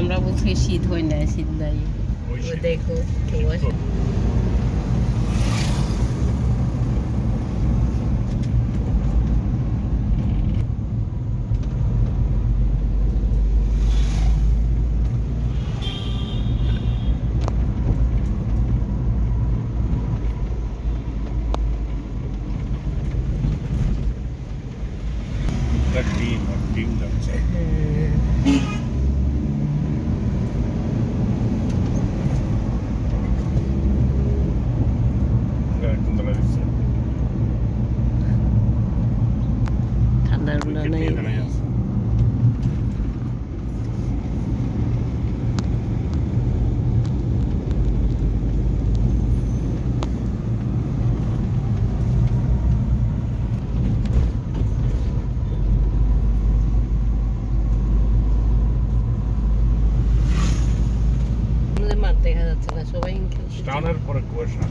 আমরা বলছি শীত হয় না শীত নাই। দেখো কেউ আসে একটা ডিম আর ডিম যাচ্ছে হুম। একদম দাঁড়া দিচ্ছে ঠান্ডার না নাই এখানে আছে আমাদের মাঠ দেখা যাচ্ছে না সবাই খেলছে স্নানের পরে কুয়াশা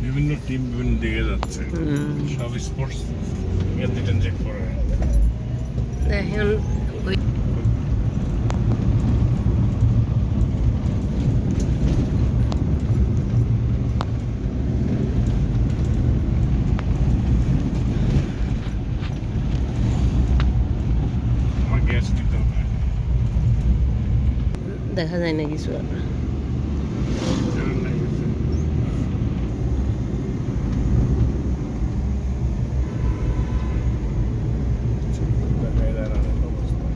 বিভিন্ন টিম বিভিন্ন হুম। সব স্পোর্টস ওই আমার গ্যাস দিতে হবে। দেখা যায় না কিছু আর এর নাই গেছে। দেখাই যায় না এমন অবস্থা।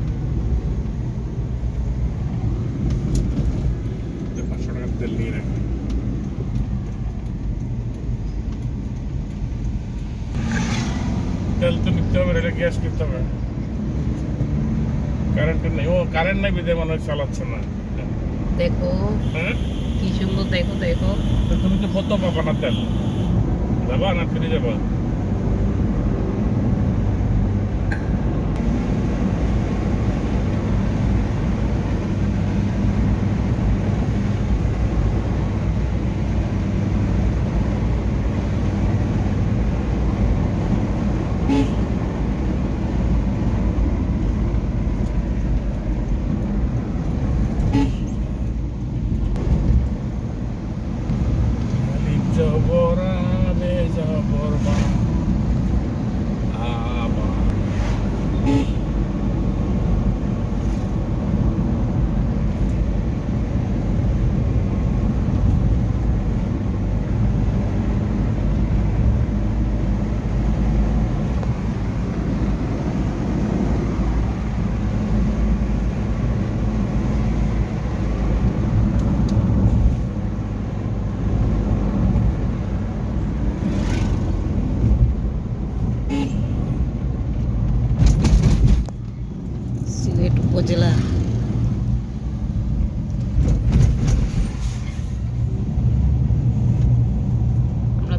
তো পাঁচশো টাকার তেল নিয়ে রাখি তেল তো নিতে হবে এটা গ্যাস নিতে হবে কারেন্ট নেই। ও কারেন্ট নাই বিদে মনে হয় চালাচ্ছে না। দেখো। হ্যাঁ? কি সুন্দর দেখো দেখো। তুমি তো কত পাবা না তেল? যাবা না ফিরে যাবা?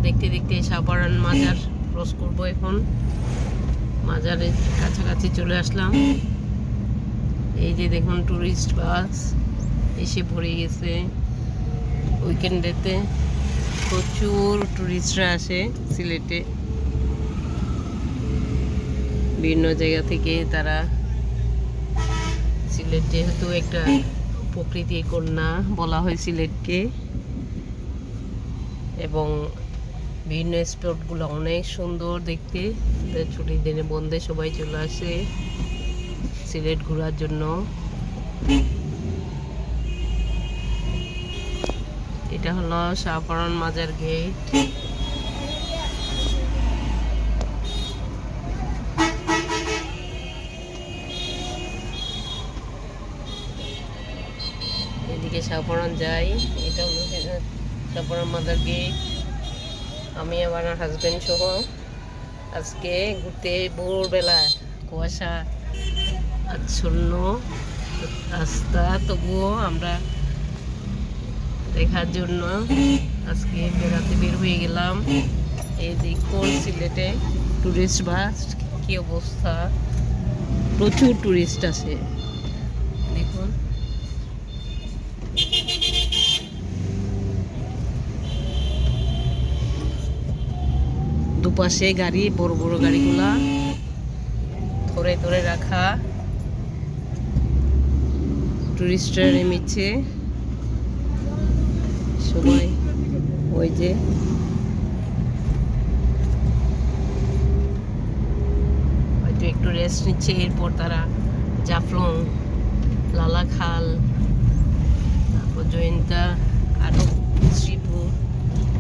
দেখতে দেখতে সাপাড়ান মাজার ক্রস করব এখন। মাজারের কাছাকাছি চলে আসলাম। এই যে দেখুন ট্যুরিস্ট বাস এসে পড়ে গেছে। উইকেন্ডেতে প্রচুর ট্যুরিস্টরা আসে সিলেটে। বিভিন্ন জায়গা থেকে তারা সিলেট যেহেতু একটা প্রকৃতির কন্যা বলা হয় সিলেটকে। এবং বিভিন্ন স্পটগুলো অনেক সুন্দর দেখতে। ছুটির দিনে বন্ধে সবাই চলে আসে সিলেট ঘোরার জন্য। এটা হলো শাহপরান মাজার গেট এদিকে শাহপরান যাই, এটা হলো শাহপরান মাজার গেট আমি আমার হাজবেন্ড সহ আজকে ঘুরতে ভোরবেলা কুয়াশা, আচ্ছন্ন রাস্তা, তবুও আমরা দেখার জন্য আজকে বেড়াতে বের হয়ে গেলাম। এই দেখুন সিলেটে টুরিস্ট বাস কি অবস্থা? প্রচুর টুরিস্ট আছে দেখুন দুপাশে গাড়ি, বড় বড় গাড়িগুলা। ধরে ধরে রাখা। টুরিস্টরা নেমেছে। সবাই, ওই যে। হয়তো একটু রেস্ট নিচ্ছে, এরপর তারা জাফলং, লালাখাল, তারপর জয়ন্তা আটক শ্রীপুর।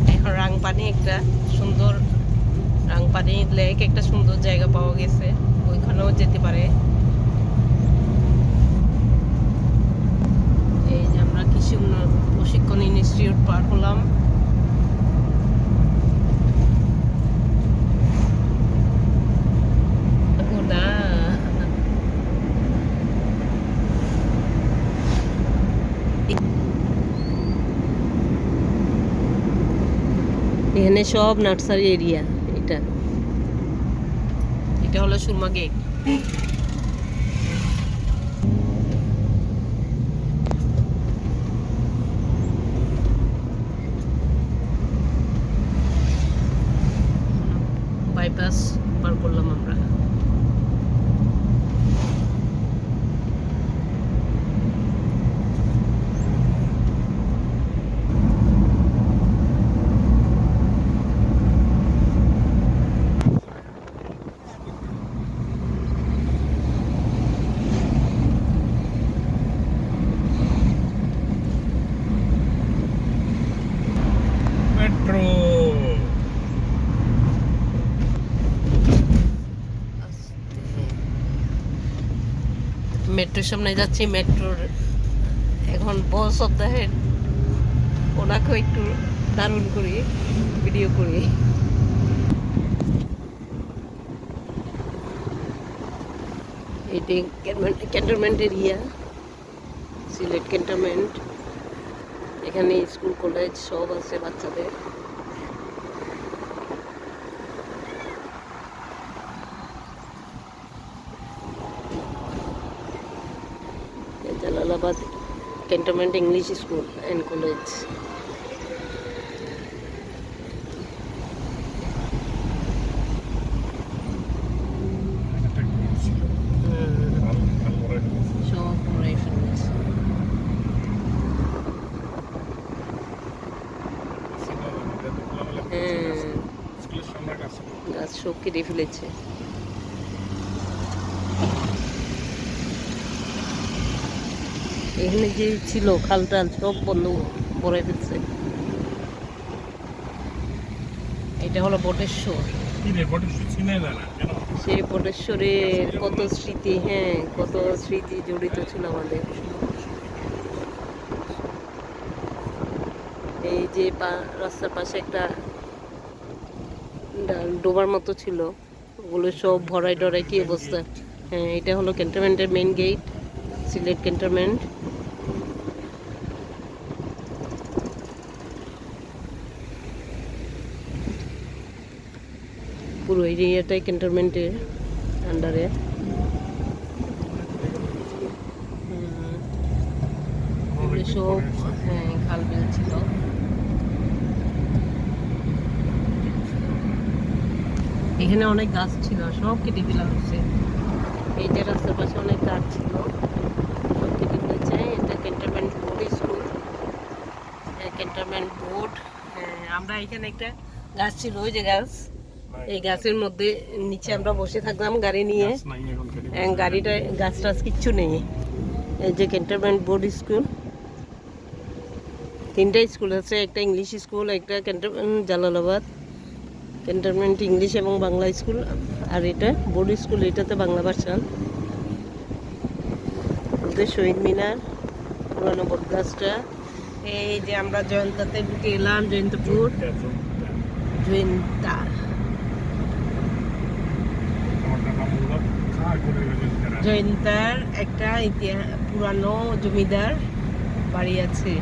এখন রাংপানি একটা সুন্দর রাংপানি লেক একটা সুন্দর জায়গা পাওয়া গেছে, ওইখানেও যেতে পারে। এই যে আমরা কৃষি উন্নয়ন প্রশিক্ষণ ইনস্টিটিউট পার হলাম। এখানে সব নার্সারি এরিয়া। এটা। এটা হলো সুরমা গেট বাইপাস পার করলাম আমরা। মেট্রোর সামনে যাচ্ছি মেট্রোর। এখন বস অফ দ্য হেড ওনাকেও একটু দারুণ করি ভিডিও করি। এটি ক্যান্টনমেন্ট এরিয়া সিলেট ক্যান্টনমেন্ট এখানে স্কুল কলেজ সব আছে বাচ্চাদের। Jalalabad cantonment English school and college গাছ সব কেটে ফেলেছে এখানে যে ছিল খাল টাল সব বন্ধ করে ফেলছে এটা হলো বটেশ্বর। সেই বটেশ্বরের কত স্মৃতি হ্যাঁ কত স্মৃতি জড়িত ছিল আমাদের। এই যে রাস্তার পাশে একটা ডোবার মতো ছিল। ওগুলো সব ভরাই ডরাই কি অবস্থা? হ্যাঁ এটা হলো ক্যান্টনমেন্টের মেন গেট সিলেট ক্যান্টনমেন্ট। পুরো এরিয়াটাই ক্যান্টনমেন্টের আন্ডারে সব হ্যাঁ খাল বিল ছিল। এখানে অনেক গাছ ছিল সব কেটে ফেলা হচ্ছে এই যে রাস্তার পাশে অনেক গাছ ছিল। সব কেটে ফেলেছে। এটা cantonment board school cantonment board হ্যাঁ আমরা এখানে একটা গাছ ছিল ওই যে গাছ। এই গাছের মধ্যে নিচে আমরা বসে থাকলাম গাড়ি নিয়ে। গাড়িটা গাছ টাছ কিচ্ছু নেই। এই যে ক্যান্টনমেন্ট বোর্ড স্কুল তিনটা স্কুল আছে একটা ইংলিশ স্কুল একটা ক্যান্টনমেন্ট জালালাবাদ। ক্যান্টনমেন্ট ইংলিশ এবং বাংলা স্কুল আর এটা বোর্ড স্কুল এটাতে বাংলা ভাষা বলতে শহীদ মিনার পুরানো বট গাছটা। এই যে আমরা জয়ন্তাতে ঢুকে এলাম জয়ন্তপুর। জয়ন্তা জয়ন্তার একটা পুরানো জমিদার বাড়ি আছে।